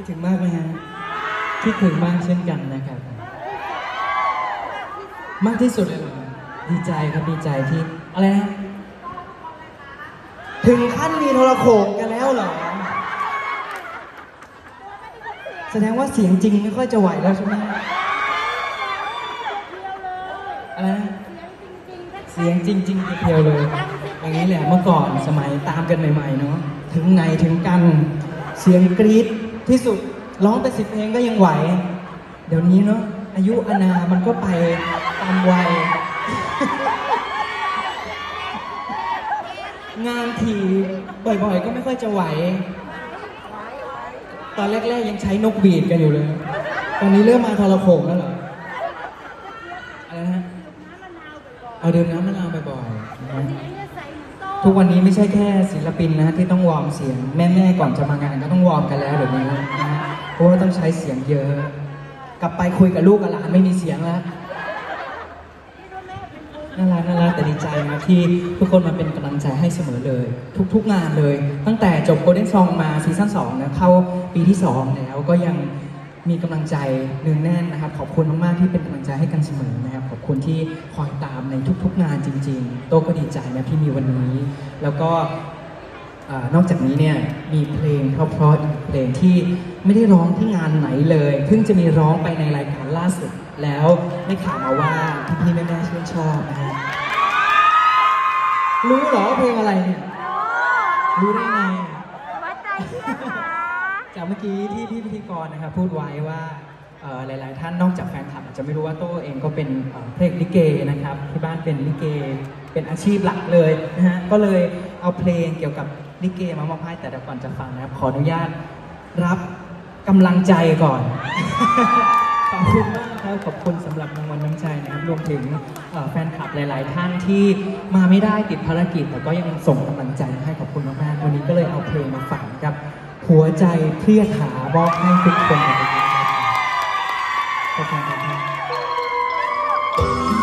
คิดถึงมากไหมฮะคิดถึงมากเช่นกันนะครับ มากที่สุดเลยเหรอดีใจครับดีใจที่อะไรนะถึงขั้นมีโทรโขงกันแล้วเหรอ แสดงว่าเสียงจริงไม่ค่อยจะไหวแล้วใช่ไหมอะไรนะเสียงจริงๆเพียวเลย อย่างนี้แหละเมื่อก่อนสมัยตามกันใหม่ๆเนาะถึงไหนถึงกัน เสียงกรี๊ด ที่สุดร้องไปสิบเพลงก็ยังไหว เดี๋ยวนี้เนาะอายุอนามันก็ไปตามวัย งานทีบ่อยๆ ก็ไม่ค่อยจะไหว ตอนแรกๆยังใช้นกบีดกันอยู่เลย ตอนนี้เริ่มมาทรโขงแล้วเหรออะไรนะเอาดื่มน้ำมะนาวบ่อยๆ ทุกวันนี้ไม่ใช่แค่ศิลปินนะฮะที่ต้องวอร์มเสียงแม่ๆก่อนจะมางานก็ต้องวอร์มกันแล้วเดี๋ยวนี้นะฮะเพราะว่าต้องใช้เสียงเยอะ กลับไปคุยกับลูกกับหลานไม่มีเสียงแล้วน่ารักน่ารักแต่ดีใจนะที่ทุกคนมาเป็นกำลังใจให้เสมอเลย ทุกๆงานเลย ตั้งแต่จบ Golden Song มาซีซั่น2นะเข้าปีที่ 2 แล้วก็ยัง มีกำลังใจเนืองแน่นนะครับ ขอบคุณมากๆที่เป็นกำลังใจให้กันเสมอนะครับ ขอบคุณที่คอยตามในทุกๆงานจริง ๆ โต้ก็ดีใจนะที่มีวันนี้ แล้วก็นอกจากนี้เนี่ยมีเพลงเพราะๆอีกเพลงที่ไม่ได้ร้องที่งานไหนเลยเพิ่งจะมีร้องไปในรายการล่าสุด แล้วได้ข่าวมาว่าพี่ๆแม่ๆชื่นชอบนะฮะรู้เหรอเพลงอะไรเนี่ยรู้ได้ไงวัดใจเชื่อค่ะ จากเมื่อกี้ที่พี่พิธีกรนะครับพูดไว้ว่าหลาย ๆ ท่านนอกจากแฟนคลับอาจจะไม่รู้ว่าโต้เองก็เป็นเพลงลิเกนะครับที่บ้านเป็นลิเกเป็นอาชีพหลักเลยนะฮะก็เลยเอาเพลงเกี่ยวกับลิเกมามอบให้แต่ก่อนจะฟังนะครับขออนุญาตรับกำลังใจก่อนขอบคุณมากครับขอบคุณสำหรับรางวัลน้ำใจนะครับรวมถึงแฟนคลับหลาย ๆ ท่านที่มาไม่ได้ติดภารกิจ แต่ก็ยังส่งกำลังใจให้ขอบคุณมาก ๆ วันนี้ก็เลยเอาเพลงมาฝากครับ หัวใจเพียดหาบอกให้ทุกคนนะครับ